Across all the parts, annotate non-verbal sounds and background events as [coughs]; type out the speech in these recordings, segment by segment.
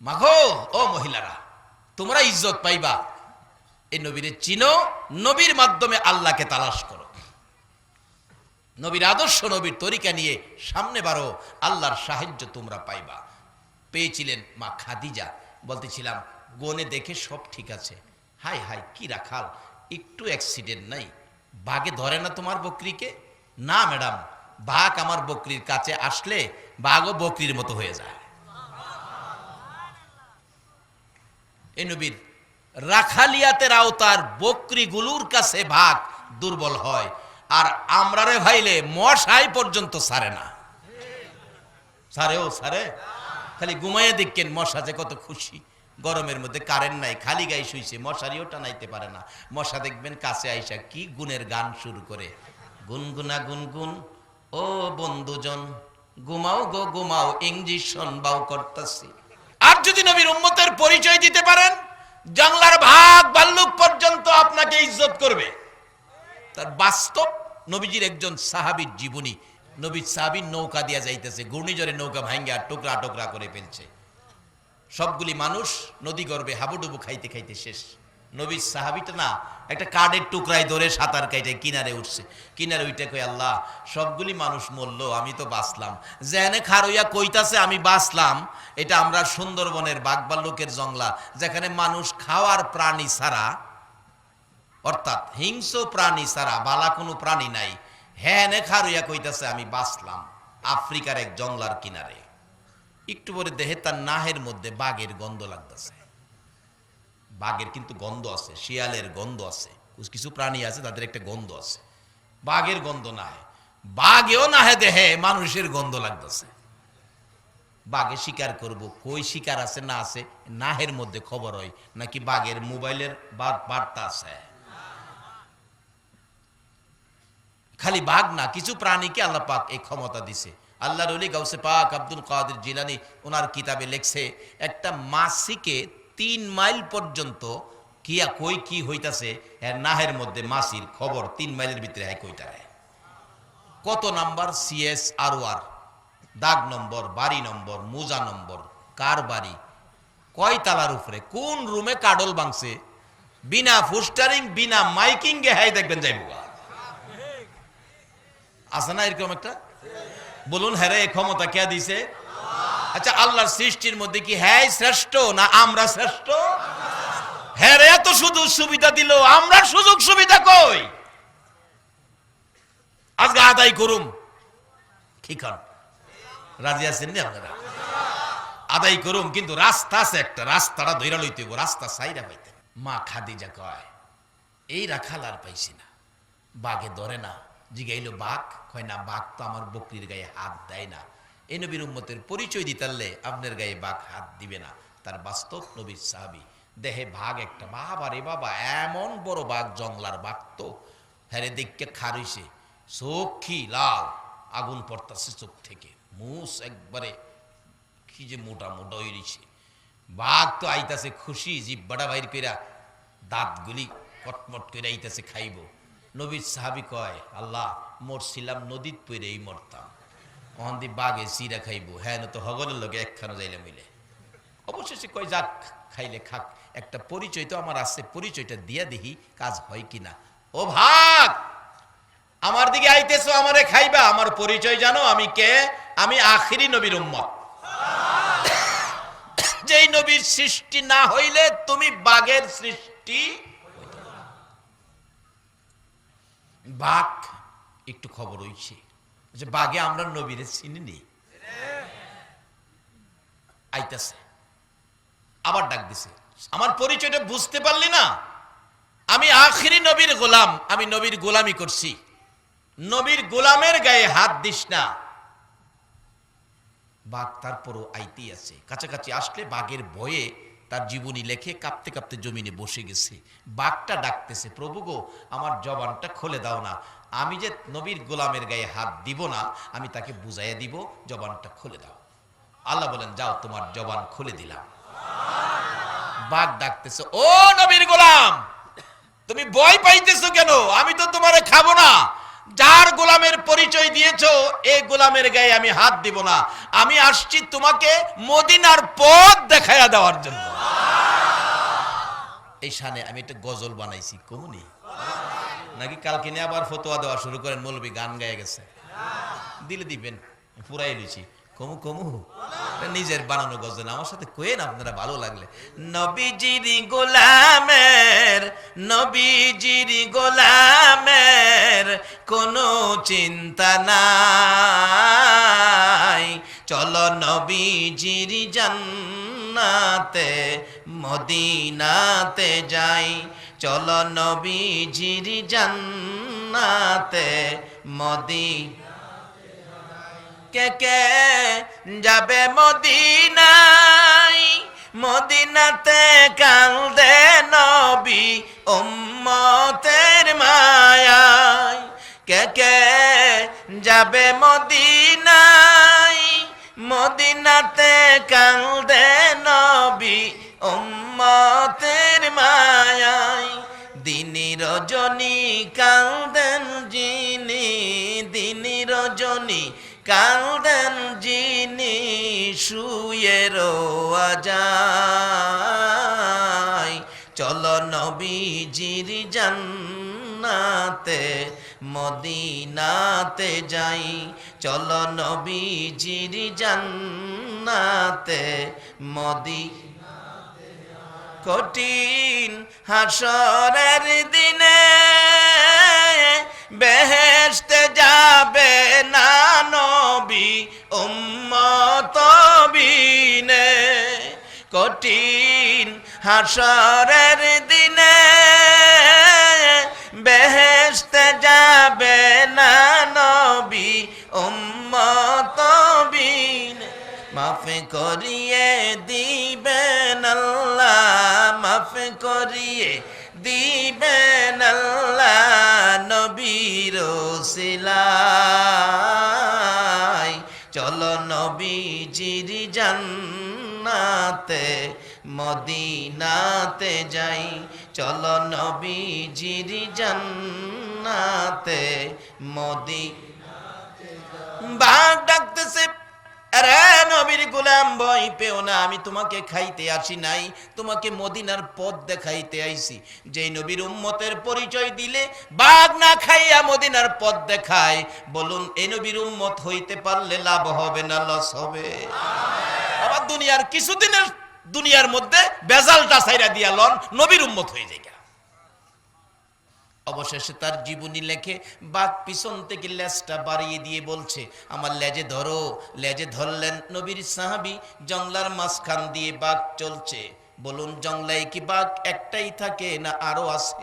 মাগো, ও মহিলারা, তোমরা ইজ্জত পাইবা। এই নবীরে চিনো, নবীর মাধ্যমে আল্লাহকে তালাশ করো। নবীর আদর্শ, নবীর তরিকা নিয়ে সামনে বারো আল্লাহর সাহায্য তোমরা পাইবা। পেয়েছিলেন মা খাদিজা, বলতেছিলাম, গনে দেখে সব ঠিক আছে। হাই হাই, কি রাখাল, একটু অ্যাক্সিডেন্ট নাই। বাঘে ধরে না তোমার বকরিকে? না, ম্যাডাম, বাঘ আমার বকরির কাছে আসলে বাঘও বকরির মতো হয়ে যায়। এ নবীর। রাখালিয়াতের আওতার বকরিগুলোর কাছে ভাগ দুর্বল হয়। আর আমরারে ভাইলে মশাই পর্যন্ত সারে না। সারে ও সারে। খালি ঘুমাইয়া দেখকেন মশা যে কত খুশি। গরমের মধ্যে কারেন্ট নাই, খালি গায়ে শুইছে, মশারিও টানাইতে পারে না। মশা দেখবেন কাছে আইসা কি গুণের গান শুরু করে। গুনগুনা গুনগুন, ও বন্ধুজন, ঘুমাও গো, ঘুমাও, ইঞ্জিশন বাউ করতাছি। যদি নবীর উম্মতের পরিচয় দিতে পারেন জংলার ভাগ ভাল্লুক পর্যন্ত আপনাকে ইজ্জত করবে। তার বাস্তব নবীজির একজন সাহাবীর জীবনী, নবীর সাহাবীর নৌকা দিয়া যাইতেছে, ঘূর্ণিঝড়ে নৌকা ভাঙ্গে আর টুকরা টুকরা করে ফেলছে। সবগুলি মানুষ নদী গর্বে হাবুডুবু খাইতে খাইতে শেষ। নবীর সাহাবিটা না, একটা কার্ডের টুকরায় ধরে সাঁতার কাইটে কিনারে উঠছে। কিনারে উইটা কই আল্লাহ, সবগুলি মানুষ মরলো, আমি তো বাঁচলাম। জেনে খারইয়া কইতাছে, আমি বাঁচলাম। এটা আমরা সুন্দরবনের বাগবাল্লুকের জংলা, যেখানে মানুষ খাওয়ার প্রাণী ছাড়া, অর্থাৎ হিংস্র প্রাণী ছাড়া, বালা কোনো প্রাণী নাই। হ্যাঁ খারইয়া কইতাছে, আমি বাঁচলাম আফ্রিকার এক জংলার কিনারে। একটু পরে দেহে তার নাহের মধ্যে বাঘের গন্ধ লাগতেছে। বাঘের কিন্তু গন্ধ আছে, শিয়ালের গন্ধ আছে। কিছু- কিছু প্রাণী আছে, তাদের একটা গন্ধ আছে। বাঘের গন্ধ না হয় বাঘেও না হে দেহে, মানুষের গন্ধ লাগতেছে। বাঘে শিকার করব। কই শিকার আছে, না আছে, নাহের মধ্যে খবর হয়। নাকি বাঘের মোবাইলের বার্তা আছে? খালি বাঘ না, কিছু প্রাণীকে আল্লাহ পাক এই ক্ষমতা দিছে। আল্লাহ রলি গাউসে পাক আব্দুল কাদের জিলানি ওনার কিতাবে লেখছে, একটা মাসিকে তিন মাইল পর্যন্ত কিয়া কই কি হইতাছে এর নাহের মধ্যে মাসির খবর তিন মাইলের ভিতরে হয় কইটা কত নাম্বার? সিএস আর আর দাগ নম্বর বাড়ি নম্বর মোজা নম্বর কার বাড়ি কয় তালার উপরে কোন রুমে কাডল বাংছে বিনা ফুস্টারিং বিনা মাইকিং গে হাই দেখবেন যাইব আছে না এরকম একটা? বলুন হ্যাঁ ক্ষমতা কে দিছে? আচ্ছা আল্লাহর সৃষ্টির মধ্যে কি হ্যাঁ শ্রেষ্ঠ না আমরা শ্রেষ্ঠ? হ্যাঁ রে, এত শুধু সুবিধা দিল আমরা সুযোগ সুবিধা কই? আজকে আদায় করুম। কি কর রাজি আছেন আপনারা? আদায় করুম কিন্তু রাস্তা আছে একটা, রাস্তাটা ধৈরা লইতে রাস্তা সাইরা পাইতে। মা খাদিজা কয়, এই রাখাল আর পাইছি না। বাঘে ধরে না। জিগাইলো, বাঘ? কয়, না, বাঘ তো আমার বকরির গায়ে হাত দেয় না। এই নবীর উম্মতের পরিচয় দিতারলে আপনার গায়ে বাঘ হাত দিবে না। তার বাস্তব নবীর সাহাবি, দেহে ভাগ একটা, বাবা রে বাবা, এমন বড় বাঘ জংলার বাঘ তো। হ্যারে দেখকে খারিছে চোখি লাল, আগুন পড়তাছে চোখ থেকে। মুস একবারে, কি যে মোটা মোটা হইছে বাঘ তো আইতাছে খুশি জিব্বাটা বাইর কইরা দাঁতগুলি কটমট করে আইতাছে খাইব। নবীর সাহাবি কয়, আল্লাহ, মরছিলাম নদীত পইরেই মরতাম। অহন্দি বাঘে চিরা খাইব। হ্যাঁ তো হগলের লোকে একখানো যাইলে মিলে। অবশেষে কয়, যাক, খাইলে খাক। একটা পরিচয় তো আমার আছে, পরিচয়টা দিয়া দেখি কাজ হয় কিনা। ও ভাগ আমার দিকে আইতেছো, আমারে খাইবা। আমার পরিচয় জানো, আমি কে? আমি আখিরি নবীর উম্মত। যেই নবীর সৃষ্টি না হইলে তুমি বাঘের সৃষ্টি বাঘ, একটু খবর হইছে যে বাঘে আমরা নবীরে চিনিনি। আইতাছে। আবার ডাক দিছে। আমার পরিচয়টা বুঝতে পারলি না? আমি আখিরি নবীর গোলাম, আমি নবীর গোলামি করছি। নবীর গোলামের গায়ে হাত দিস না। বাঘ তারপরও আইতেই আছে। কাছাকাছি আসলে বাঘের ভয়ে তার জীবনী লেখে, কাঁপতে কাঁপতে জমিনে বসে গেছে। বাঘটা ডাকতেছে, প্রভু গো, আমার জবানটা খুলে দাও না। আমি যে নবীর গোলামের গায়ে হাত দিব না, আমি তাকে বুঝাইয়া দিব, জবানটা খুলে দাও। আল্লাহ বলেন, যাও, তোমার জবান খুলে দিলাম। বাঘ ডাকতেছে, ও নবীর গোলাম, তুমি ভয় পাইতেছো কেন? আমি তো তোমারে খাব না। যার গোলামের পরিচয় দিয়েছ এই গোলামের গায়ে আমি হাত দিব না। আমি আসছি তোমাকে মদিনার পথ দেখাইয়া দেওয়ার জন্য। এই সানে আমি একটা গজল বানাইছি, কমুনি? নাকি কালকে নিয়ে আবার ফতোয়া দেওয়া শুরু করেন? মৌলবী গান গায়ে গেছে। দিলে দিবেন, পুরাই লইছি কমু কমু। নিজের বানানো গজল। আমার সাথে কোয়েন, আপনারা ভালো লাগলে। নবীজির গোলামের নবীজির গোলামের কোনো চিন্তা নাই। চলো নবীজির জান্নাতে, মদিনাতে যাই। চলো নবীজির জান্নাতে মদিনা কে কে যাবে মদিনাই মদিনাতে কান্দে নবী উম্মতের মায়ায়। কে কে যাবে মদিনাই মদিনাতে কান্দে নবী উম্মতের মায়ায়। দিনী রজনী কান্দেন কান্দেন যিনি শুয়ে যায়। চল নবীজির জান্নাতে, মদিনাতে যাই। চল নবীজির জান্নাতে মদি কঠিন হাসরের দিনে বেহেশতে যাবে না নবী, উম্মত বিনে। কঠিন হাসরের দিনে বেহেশতে যাবে না নবী, উম্মত বিনে। মাফ করিয়ে দিবেন আল্লাহ, মাফ করিয়ে দিবেন আল্লাহ। নবীর সিলাই চলো নবীজির জান্নাতে মদিনাতে যাই। চলো নবীজির জান্নাতে মদি বাঘ ডাকতেছে আরে নবীর গোলাম, ভয় পেও না, আমি তোমাকে খাইতে আসি নাই, তোমাকে মদিনার দেখাইতে যেই নবীর উম্মতের পরিচয় দিলে, বাঘ না খাইয়া মদিনার পথ দেখায়। বলুন এই নবীর উম্মত হইতে পারলে লাভ হবে না লস হবে? আবার দুনিয়ার কিছুদিনের, দুনিয়ার মধ্যে বেজালটা সাইরা দিয়া লন, নবীর উম্মত হয়ে যায় অবশেষে তার জীবনী লেখে বাঘ পিছন থেকে লেজটা বাড়িয়ে দিয়ে বলছে, আমার লেজে ধরো। লেজে ধরলেন নবীর সাহাবি, জংলার মাঝখান দিয়ে বাঘ চলছে। বলুন, জংলায় কি বাঘ একটাই থাকে না আরও আছে?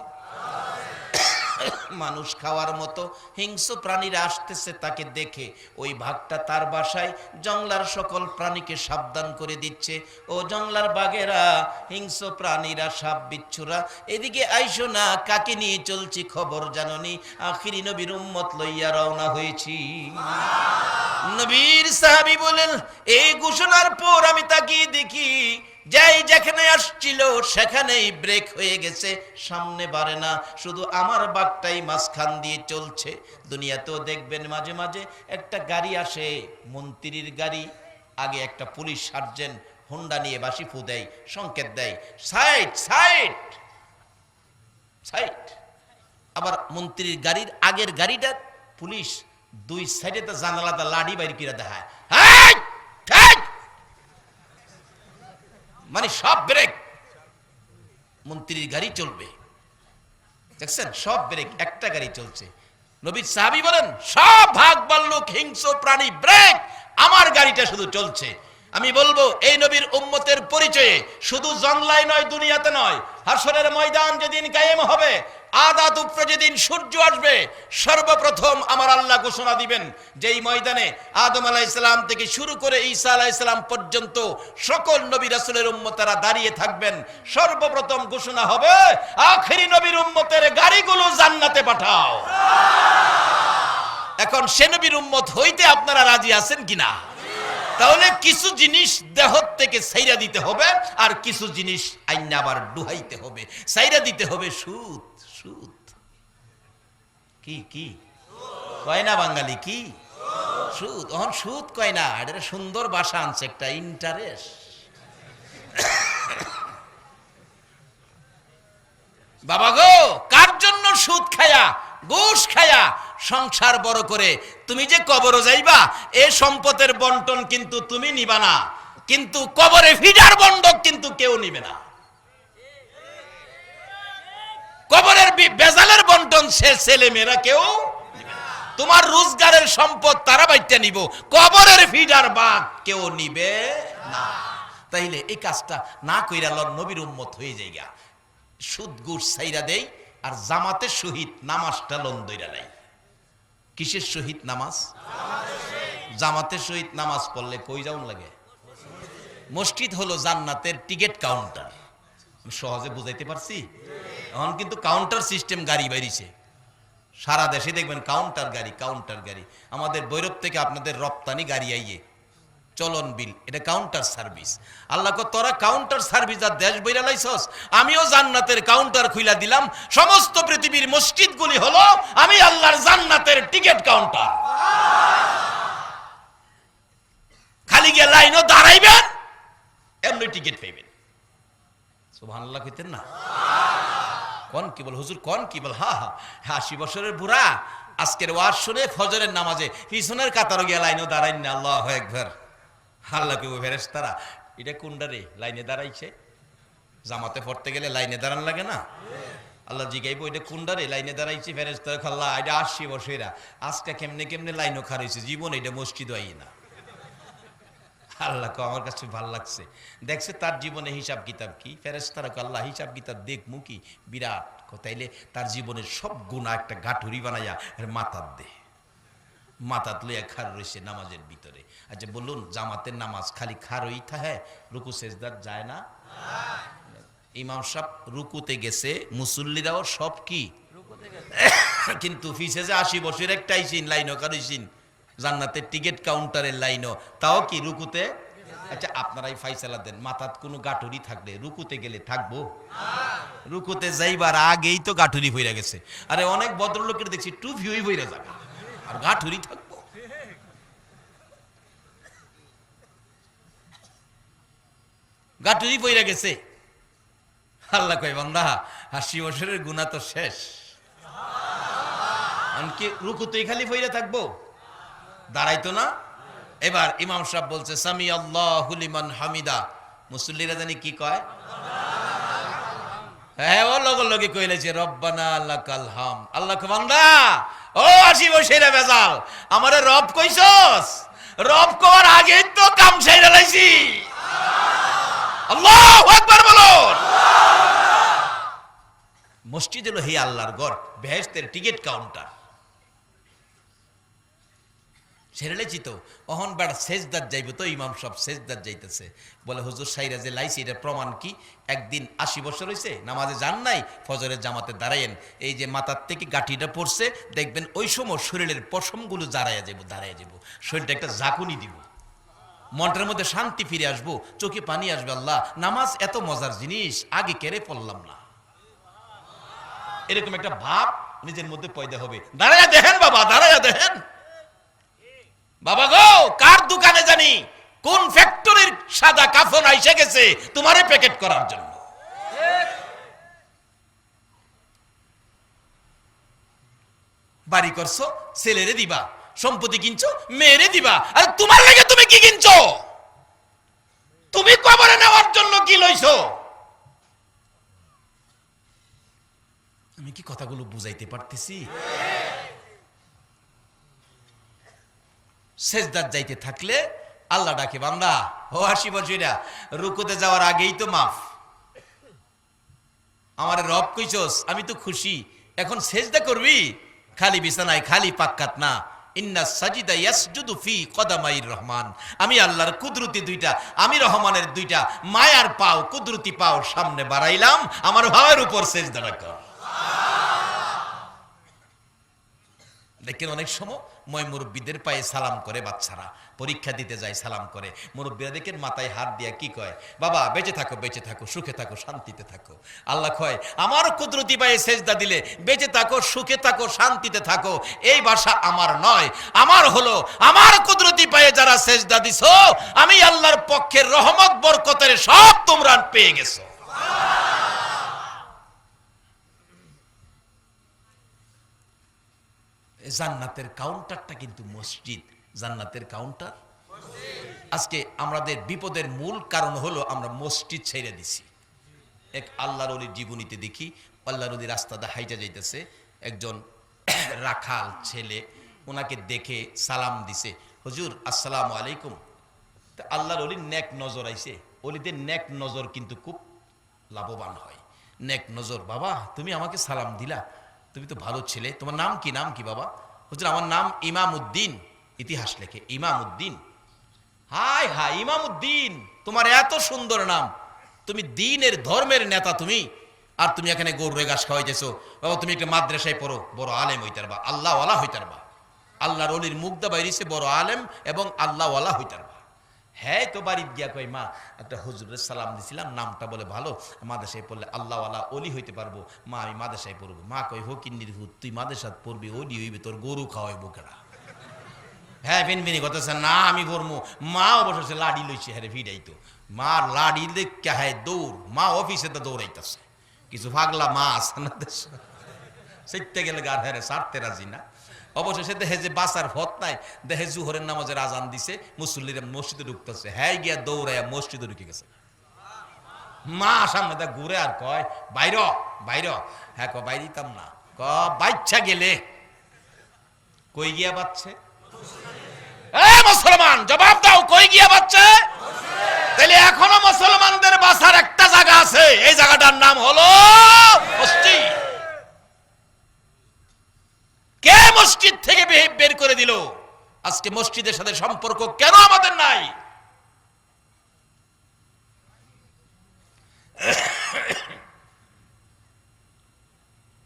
মানুষ খাওয়ার মতো হিংস্র প্রাণীরা আসতেছে তাকে দেখে। ওই ভাগটা তার বাসায় জংলার সকল প্রাণীকে সাবধান করে দিচ্ছে। ও জংলার বাঘেরা, হিংস্র প্রাণীরা, সাপ বিচ্ছুরা, এদিকে আইসো না, কাকে নিয়ে চলছি খবর জাননি? আখিরি নবীর উম্মত লইয়া রওনা হয়েছি। নবীর সাহাবি বলেন এই ঘোষণার পর আমি তাকিয়ে দেখি যাই যেখানে আসছিল, সেখানেই ব্রেক হয়ে গেছে, সামনে বাড়ে না। শুধু আমার বাঘটাই মাঝখান দিয়ে চলছে। দুনিয়াতেও দেখবেন মাঝে মাঝে একটা গাড়ি আসে, মন্ত্রীর গাড়ি। আগে একটা পুলিশ সার্জেন্ট হোন্ডা নিয়ে বাসি ফু দেয়, সংকেত দেয় সাইড সাইড সাইড আবার মন্ত্রীর গাড়ির আগের গাড়িটা পুলিশ দুই সাইডে তো জানালাটা লাডি বাইর করে দেখায় হাই! হাই! মানে সব ব্রেক। মন্ত্রীর গাড়ি চলবে। দেখছেন? সব ব্রেক, একটা গাড়ি চলছে। নবীর সাহাবি বলেন, সব ভাগ বাল্লুক হিংস্র প্রাণী, ব্রেক! আমার গাড়িটা শুধু চলছে। আমি বলব, এই নবীর উম্মতের পরিচয়ে শুধু জংলায় নয়, দুনিয়াতে নয়, হাসরের ময়দান যেদিন কায়েম হবে আদাত উপরে যেদিন সূর্য আসবে, সর্বপ্রথম আমার আল্লাহ ঘোষণা দিবেন যেই ময়দানে আদম আলাহ ইসলাম থেকে শুরু করে ঈসা আলাহ ইসলাম পর্যন্ত সকল নবী রাসুলের উম্মতেরা দাঁড়িয়ে থাকবেন। সর্বপ্রথম ঘোষণা হবে, আখেরি নবীর উম্মতের গাড়িগুলো জান্নাতে পাঠাও। এখন সে নবীর উম্মত হইতে আপনারা রাজি আছেন কিনা? তাহলে কিছু জিনিস দেহ থেকে সাইরা দিতে হবে আর কিছু জিনিস আইন আবার ডুহাইতে হবে। সাইরা দিতে হবে সুদ। কি কি? কয় না বাঙালি, কি? সুদ, অহন সুদ কয় না এটা সুন্দর ভাষা আনছে একটা ইন্টারেস্ট বাবা গো, কার জন্য সুদ খায়া, ঘুষ খায়া সংসার বড় করে? তুমি যে কবরও যাইবা, এ সম্পদের বন্টন কিন্তু তুমি নিবা না। কিন্তু কবরে ফিডার বন্ডক কিন্তু কেউ নিবে না। কবরের বেজালের বন্টন, সে ছেলে মেয়েরা কেউ তোমার রোজগারের সম্পদ তারা বাইটা নিব। কবরের ফিডার বাঘ কেউ নিবে না। তাইলে এই কাজটা না কইরা লন, নবীর উম্মত হয়ে যাইগা। সুদ গুড় সাইরা দেই, আর জামাতের সহিত নামাজটা লন দইরা নাই কিসের সহিত নামাজ? জামাতের সহিত নামাজ পড়লে কই যাউন লাগে? মসজিদ হলো জান্নাতের টিকিট কাউন্টার। সহজে বুঝাইতে পারছি? এখন কিন্তু কাউন্টার সিস্টেম গাড়ি বেরিয়েছে। সারা দেশে দেখবেন কাউন্টার গাড়ি কাউন্টার গাড়ি। আমাদের বৈরব থেকে আপনাদের রপ্তানি গাড়ি আইয়ে। চলন বিল, এটা কাউন্টার সার্ভিস আল্লাহ তোরা কাউন্টার সার্ভিস আর দেশ বইরা লাইছস? আমিও জান্নাতের কাউন্টার খুইলা দিলাম। সমস্ত পৃথিবীর মসজিদগুলি হলো, আমি আল্লাহর জান্নাতের টিকিট কাউন্টার খালি গিয়ে লাইনও দাঁড়াইবেন, এমনি টিকিট পাইবেন। সুবহানাল্লাহ কইতেন না। কোন কি বল, হুজুর কোন কি বল? হা হা আশি বছরের বুড়া, আজকের ওয়াজ শুনে ফজরের নামাজে পিছনের কাতারও গিয়া লাইনও দাঁড়াইন না, আল্লাহ একবার আল্লাহ কেউ ফেরেস্তারা এটা কোনটারে লাইনে দাঁড়াইছে? জামাতে পড়তে গেলে লাইনে দাঁড়ান লাগে না? আল্লাহ জিগাইবো, এটা কোনটারে লাইনে দাঁড়াইছে ফেরেস্তারা খাল্লা এটা আশি বছরেরা। আজকে কেমনে কেমনে লাইনও খারাইছে জীবন এটা মসজিদ আই না। আল্লাহ কো আমার কাছে ভালো লাগছে। দেখছে তার জীবনে হিসাব কিতাব কি? ফেরেস্তারা কো আল্লাহ হিসাব কিতাব দেখ মুকি বিরাট কো তাইলে তার জীবনের সব গুণা একটা গাঠুরি বানাইয়া মাথার দে। মাথাত লইয়া খার রয়েছে নামাজের ভিতরে। আচ্ছা বলুন জামাতের নামাজ খালি খারই থাকে রুকু সেজদার যায় না? ইমাম সাহ রুকুতে গেছে মুসল্লিরাও সব কি? কিন্তু ফিসে যে আশি বছর একটাই সিন লাইনও কারোই জান্নাতের টিকিট কাউন্টারের লাইনও। তাও কি রুকুতে? আচ্ছা আপনারাই ফাইসালা দেন। মাথাত কোনো গাঠুরি থাকলে রুকুতে গেলে থাকব? রুকুতে যাইবার আগেই তো গাঠুরি হইয়া গেছে। আরে, অনেক ভদ্রলোকের দেখছি টু ভিউই হইয়া যাবে। আর গাঠুরি থাকব? গাঠুরি পইরা গেছে। আল্লাহ কয়, বান্দা, আশি বছরের গুণা তো শেষ। এমনকি রুকুতেই খালি ফইরা থাকব? দাঁড়াইতো না। এবার ইমাম সাহেব বলছে সামি আল্লাহ লিমান হামিদা। মুসল্লিরা জানি কি কয়? হ্যাঁ ও লগ আল্লাহ আল্লাহ ও কাম মসজিদ হলো হে আল্লাহর ঘর বেহেস্তের টিকিট কাউন্টার। ছেড়েছি তো অহন বেড়া সেজদার যাইব তো, ইমাম সব সেজদার যাইতেছে। বলে হুজুর সাইরা যে লাইছি এটা প্রমাণ কি? একদিন আশি বছর হয়েছে নামাজে যান নাই, ফজরের জামাতে দাঁড়ায়েন এই যে মাথার থেকে গাঠিটা পড়ছে, দেখবেন ওই সময় শরীরের পশমগুলো দাঁড়াইয়া যাব দাঁড়াইয়া যাব শরীরটা একটা জাকুনি দিব। মনটার মধ্যে শান্তি ফিরে আসব, চোখে পানি আসবে, আল্লাহ, নামাজ এত মজার জিনিস, আগে কেড়ে পড়লাম না। এরকম একটা ভাব নিজের মধ্যে পয়দা হবে। দাঁড়াইয়া দেখেন বাবা, দাঁড়াইয়া দেখেন। বাবা গো, কার দোকানে জানি কোন ফ্যাক্টরির সাদা কাফন আইসে গেছে, তোমারে প্যাকেট করার জন্য। বাড়ি করছ, ছেলেরে দিবা, সম্পত্তি কিনছো, মেয়েরে দিবা, আর তোমার লাগে তুমি কি কিনছো? তুমি কবরে নেওয়ার জন্য কি লইছো? আমি কি কথাগুলো বুঝাইতে পারতেছি? সেজদার যাইতে থাকলে আল্লাহ ডাকে, বান্দা, ও হাসি বছরা রুকুতে যাওয়ার আগেই তো মাফ। আমার রব কইছস, আমি তো খুশি, এখন সেজদা করবি? খালি বিছানায় খালি পাক্কাত না। ইন্না সাজিদা ইয়াসজুদু ফি কদামাইর রহমান। আমি আল্লাহর কুদরতি দুইটা, আমি রহমানের দুইটা, মায়ার পাও, কুদরতি পাও সামনে বাড়াইলাম, আমার ভাবের উপর সেজদাটা কর। দেখেন অনেক সময় মই মুরব্বীদের পায়ে সালাম করে বাচ্চারা, পরীক্ষা দিতে যায় সালাম করে। মুরব্বীরা দেখেন মাথায় হাত দিয়া কি কয়, বাবা, বেঁচে থাকো বেঁচে থাকো, সুখে থাকো, শান্তিতে থাকো। আল্লাহ কয়, আমার কুদরতি পায়ে সেজদা দিলে বেঁচে থাকো, সুখে থাকো, শান্তিতে থাকো। এই ভাষা আমার নয়, আমার হলো আমার কুদরতি পায়ে যারা সেজদা দিছো, আমি আল্লাহর পক্ষের রহমত, বরকতের সব তোমরা পেয়ে গেছো। জান্নাতের কাউন্টারটা কিন্তু মসজিদ। জান্নাতের কাউন্টার আজকে আমাদের বিপদের মূল কারণ হলো আমরা মসজিদ ছেড়ে দিছি। এক আল্লাহর অলির জীবনীতে দেখি, আল্লাহর অলি রাস্তাটা হাইজা যাইতেছে। একজন [coughs] রাখাল ছেলে, ওনাকে দেখে সালাম দিছে। হুজুর, আসসালামু আলাইকুম। তা আল্লাহর অলির নেক নজর আইছে। অলিদের নেক নজর কিন্তু খুব লাভবান হয়। নেক নজর, বাবা, তুমি আমাকে সালাম দিলা। তুমি তো ভালো ছেলে। তোমার নাম কি? নাম কি বাবা? হুজুর আমার নাম ইমাম উদ্দিন ইতিহাস লেখে ইমাম উদ্দিন হাই হাই ইমাম উদ্দিন তোমার এত সুন্দর নাম। তুমি দিনের ধর্মের নেতা তুমি। আর তুমি এখানে গরুরে ঘাস খাওয়াইতেছো। বাবা, তুমি একটা মাদ্রাসায় পড়ো, বড় আলেম হইতারবা আল্লাহ ওয়ালা হইতারবা আল্লাহর অলির মুগ্ধা বাইরিছে বড় আলেম এবং আল্লাহ ওয়ালা হইতারবা হ্যাঁ তো বাড়ির গিয়া কই মা, একটা হুজুরের সালাম দিছিলাম, নামটা বলে ভালো। মাদেশায় পড়লে আল্লাহ ওয়ালা অলি হইতে পারব। মা, আমি মাদেশায় পড়ব। মা কই হকিন্নির হুদ তুই মাদেশাত পড়বি অলি হইবে, তোর গরু খাওয়াইবো কেনা হ্যাঁ ফিনফিনি করতেছে, না, আমি করব মা অবশ্য লাডি লইছে হ্যাঁ ভিড়াইতো মা লাডি লেখা হ্যাঁ দৌড়, মা অফিসে তো দৌড়াইতেছে। কিছু ভাগলা মা আছে না দেশে? গেলে গার হ্যাঁ সারতে রাজি না। অবশেষে দেখে যে বাসার ভত নাই দেখে জুহরের নামাজের আজান দিছে, মুসল্লিরা মসজিদে ঢুকতেছে। হ্যাঁ গিয়া দৌড়াইয়া মসজিদে ঢুকে গেছে। মা সামনে দা ঘুরে আর কয়, বাইর বাইর হ্যাঁ ক বাইর দিতাম না। ক বাচ্চা গেলে। কই গিয়া বাচ্চে এ মুসলমান, জবাব দাও, কই গিয়া বাচ্চা তাহলে এখনও মুসলমানদের বাসার একটা জায়গা আছে। এই জায়গাটার নাম হলো মসজিদ কে মসজিদ থেকে বের করে দিল। আজকে মসজিদের সাথে সম্পর্ক কেন আমাদের নাই?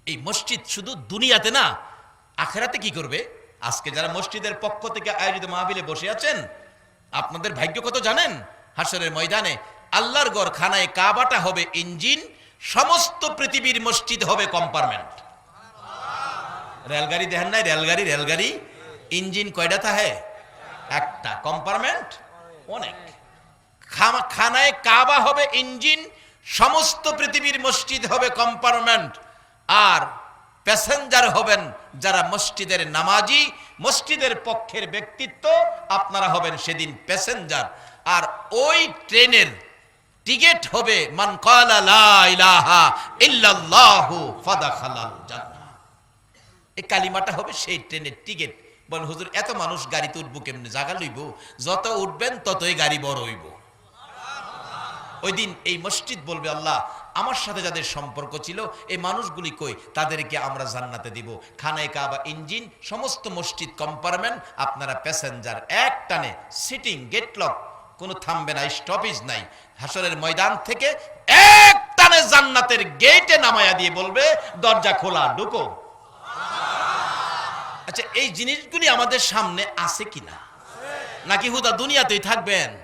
এই মসজিদ শুধু দুনিয়াতে না, আখেরাতে কি করবে? আজকে যারা মসজিদের পক্ষ থেকে আয়োজিত মাহবিলে বসে আছেন, আপনাদের ভাগ্য কত জানেন? হাসরের ময়দানে আল্লাহর গড় খানায় কাবাটা হবে ইঞ্জিন, সমস্ত পৃথিবীর মসজিদ হবে কম্পার্টমেন্ট। রেলগাড়ি দেখেন নাই, রেলগাড়ি রেলগাড়ি। ইঞ্জিন কয়টা থাকে একটা। কম্পার্টমেন্ট? অনেক। খানায় কাবা হবে ইঞ্জিন, সমস্ত পৃথিবীর মসজিদ হবে কম্পার্টমেন্ট। আর প্যাসেঞ্জার হবেন যারা মসজিদের নামাজি, মসজিদের পক্ষের ব্যক্তিত্ব, আপনারা হবেন সেদিন প্যাসেঞ্জার। আর ওই ট্রেনের টিকিট হবে, মান কালা লা ইলাহা ইল্লাল্লাহু ফাদাখালাল জান্নাহ এই কালিমাটা হবে সেই ট্রেনের টিকিট। বলেন, হুজুর, এত মানুষ গাড়িতে উঠবো কেমনে? জায়গা লইব? যত উঠবেন, ততই গাড়ি বড় হইব। ওই দিন এই মসজিদ বলবে, আল্লাহ, আমার সাথে যাদের সম্পর্ক ছিল, এই মানুষগুলি কই? তাদেরকে আমরা জান্নাতে দিব। খানায় কাবা, ইঞ্জিন, সমস্ত মসজিদ কম্পার্টমেন্ট, আপনারা প্যাসেঞ্জার এক টানে, সিটিং, গেটলক, কোনো থামবে না, স্টপেজ নাই। হাসরের ময়দান থেকে এক টানে জান্নাতের গেটে নামায়া দিয়ে বলবে, দরজা খোলা, ঢুকো। আচ্ছা এই জিনিসগুলি আমাদের সামনে আছে কিনা? নাকি হুদা দুনিয়াতেই থাকবেন?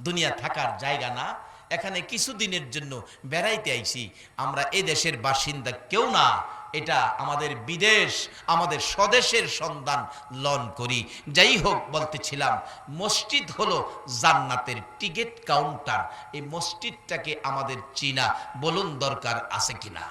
দুনিয়া থাকার জায়গা না। এখানে কিছুদিনের জন্য বেড়াইতে আইছি। আমরা এই দেশের বাসিন্দা কেউ না। এটা আমাদের বিদেশ, আমাদের স্বদেশের সন্ধান লন করি। যাই হোক, বলতেছিলাম, মসজিদ হলো জান্নাতের টিকিট কাউন্টার। এই মসজিদটাকে আমাদের চিনা। বলুন দরকার আছে কিনা?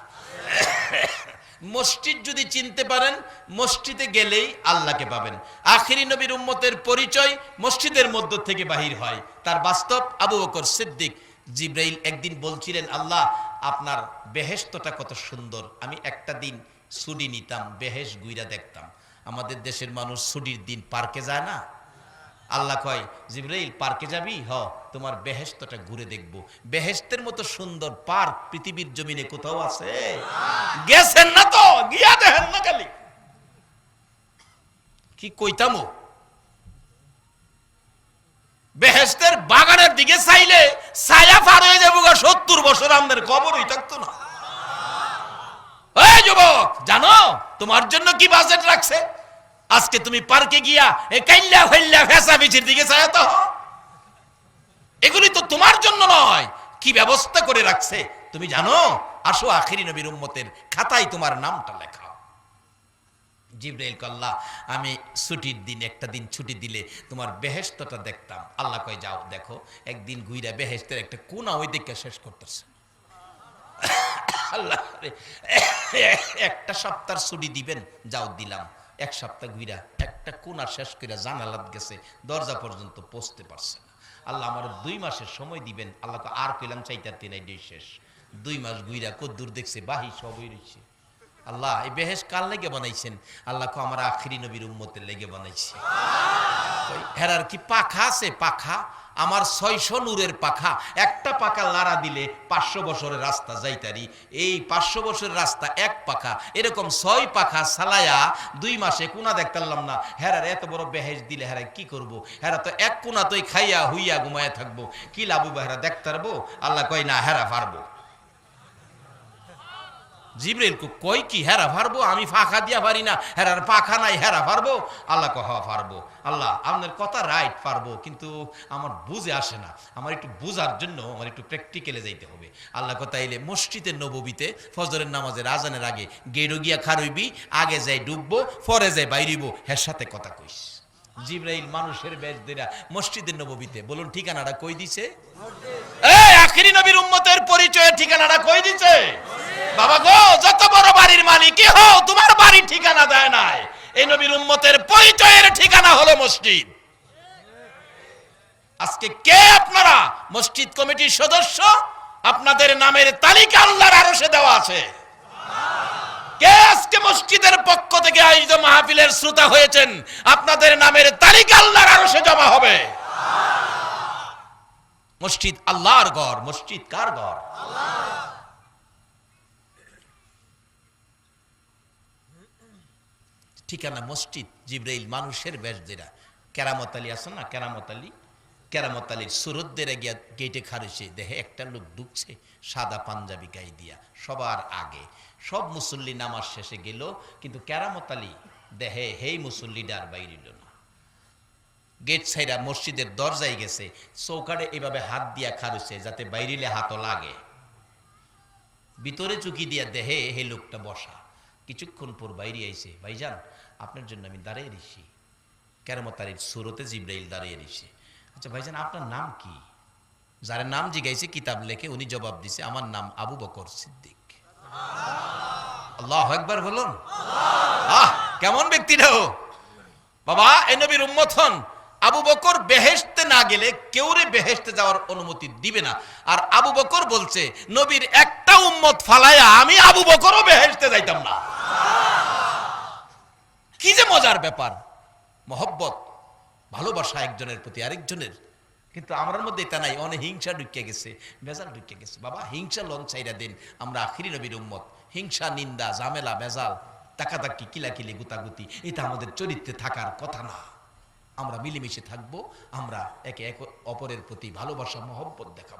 মসজিদ যদি চিনতে পারেন, মসজিদে গেলেই আল্লাহকে পাবেন। আখিরি নবীর উম্মতের পরিচয় মসজিদের মধ্য থেকে বাহির হয়। তার বাস্তব আবু বকর সিদ্দিক জিব্রাইল একদিন বলছিলেন, আল্লাহ, আপনার বেহেস্তটা কত সুন্দর। আমি একটা দিন ছুটি নিতাম বেহেস গুইরা দেখতাম। আমাদের দেশের মানুষ ছুটির দিন পার্কে যায় না? আল্লাহ কয় জিব্রাইল পার্কে যাবি? হ তোমার বেহেস্তটা ঘুরে দেখব। বেহেস্তের মতো সুন্দর পার্ক পৃথিবীর জমিনে কোথাও আছে? গেছেন না তো গিয়া দেখেন না খালি। কি কইতামো? বেহেস্তের বাগানের দিকে চাইলে ছায়া পার হয়ে যাব গা সত্তর বছর আমাদের খবরই থাকতো না। এই যুবক জানো তোমার জন্য কি বাজেট রাখছে? আজকে তুমি পার্কে গিয়া কাইল্লা ফাইল্লা ফেসা বিচির দিকে তো। এগুলি তো তোমার জন্য নয়। কি ব্যবস্থা করে রাখছে? তুমি জানো? আসো আখিরি নবীর উম্মতের খাতায় তোমার নামটা লেখা। জিব্রাইল কল্লা আমি ছুটির দিন, একটা দিন ছুটি দিলে তোমার বেহেস্তটা দেখতাম। আল্লাহ কয়, যাও, দেখো, একদিন গুইরা বেহেস্তের একটা কোনা ওই দিকে শেষ করতেছে। আল্লাহ একটা সপ্তাহ ছুটি দিবেন, যাও, দিলাম। এক সপ্তাহ ঘুরা একটা কোনা শেষ করে জানালাত গেছে, দরজা পর্যন্ত পৌঁছতে পারছে না। আল্লাহ আমার দুই মাসের সময় দিবেন, আল্লাহ তো আর কইলাম চাইতার তিন এটাই শেষ। দুই মাস ঘুরা কদ্দূর দেখছে, বাহি সবই রয়েছে আল্লাহ, এই বেহেস কার লেগে বানাইছেন, আল্লাহ কো আমার আখিরি নবীর উম্মতের লেগে বানাইছে। হেরার কি পাখা আছে? পাখা। আমার ছয়শো নূরের পাখা। একটা পাখা লাড়া দিলে পাঁচশো বছরের রাস্তা যাইতারি। এই পাঁচশো বছরের রাস্তা এক পাখা। এরকম ছয় পাখা সালায়া দুই মাসে কোনা দেখতাম না। হেরার এত বড় বেহেজ দিলে হেরা কি করব? হেরা তো এক কোনা তোই খাইয়া, হুইয়া ঘুমায়া থাকব। কি লাভু হেরা দেখতে পারব আল্লাহ কয় না, হেরা পারব। জিব্রাইল কো কই কি, হেরা পারব আমি ফাঁকা দিয়া পারি না। হেরার পাখা নাই, হেরা পারব আল্লাহ কহ পারব আল্লাহ, আপনার কথা রাইট পারব কিন্তু আমার বুঝে আসে না। আমার একটু বুঝার জন্য আমার একটু প্র্যাকটিক্যালে যাইতে হবে। আল্লাহ কথা এলে মসজিদের নববীতে ফজরের নামাজের আজানের আগে গেড়ো গিয়া খারইবি আগে যাই ডুববো, পরে যাই বাইরিব। হের সাথে কথা কইস। জিব্রাইল মানুষের বেশ দেরা। মসজিদের নববীতে বলুন ঠিকানাটা কই দিছে? এই আখিরি নবীর উম্মতের পরিচয়ের ঠিকানাটা কই দিছে? বাবা গো যত বড় বাড়ির মালিকই হও তোমার বাড়ির ঠিকানা দেয় নাই। এই নবীর উম্মতের পরিচয়ের ঠিকানা হলো মসজিদ। আজকে কে আপনারা? মসজিদ কমিটির সদস্য? আপনাদের নামের তালিকা আল্লাহর আরশে দেওয়া আছে। কে আজকে মসজিদের পক্ষ থেকে আয়োজিত মাহফিলের শ্রোতা হয়েছেন, আপনাদের নামের তালিকা আল্লাহর জমা হবে। মসজিদ আল্লাহর ঘর, মসজিদ কার ঘর? ঠিকানা মসজিদ জিব্রাইল মানুষের বেশ দেরা কেরামত আলী আছে না? কেরামত আলী? কেরামত আলীর সুরতদের গিয়া গেটে খারেছে দেখে একটা লোক ঢুকছে, সাদা পাঞ্জাবি গাই দিয়া, সবার আগে। সব মুসল্লি নামাজ শেষে গেল, কিন্তু কেরামত আলী দেহে হেই মুসল্লিডার বাইরিল না। গেট সাইরা মসজিদের দরজায় গেছে চৌকাটে এভাবে হাত দিয়া খারুছে যাতে বাইরিলে হাতও লাগে। ভিতরে চুকি দিয়া দেহে হে লোকটা বসা। কিছুক্ষণ পর বাইরে আইছে, ভাইজান, আপনার জন্য আমি দাঁড়িয়ে দিছি কেরমতারির সুরতে জিব্রাইল দাঁড়িয়ে দিছে আচ্ছা ভাইজান, আপনার নাম কি? যার নাম জিগাইছে কিতাব লেখে, উনি জবাব দিছে, আমার নাম আবু বকর সিদ্দিক। আল্লাহ একবার বলুন। আহ, কেমন বাবা এই নবীর আবু বকর বেহেশতে না গেলে কেউরে বেহেশতে যাওয়ার অনুমতি দিবে না। আর আবু বকর বলছে, নবীর একটা উম্মত ফালায়া আমি আবু বকরও বেহেশতে যাইতাম না। কি যে মজার ব্যাপার। মহব্বত। ভালোবাসা একজনের প্রতি আরেকজনের। কিন্তু আমার মধ্যে এটা নাই। অনেক হিংসা ঢুকে গেছে বেজাল ঢুকে গেছে। বাবা, হিংসা লঞ্চাইরা চাইরা দিন। আমরা আখিরি নবীর উম্মত। হিংসা, নিন্দা জামেলা বেজাল তাকাতাকি, কিলাকিলি, গুতাগুতি, এটা আমাদের চরিত্রে থাকার কথা না। আমরা মিলেমিশে থাকব, আমরা একে এক অপরের প্রতি ভালোবাসা, মহব্বত দেখাবো।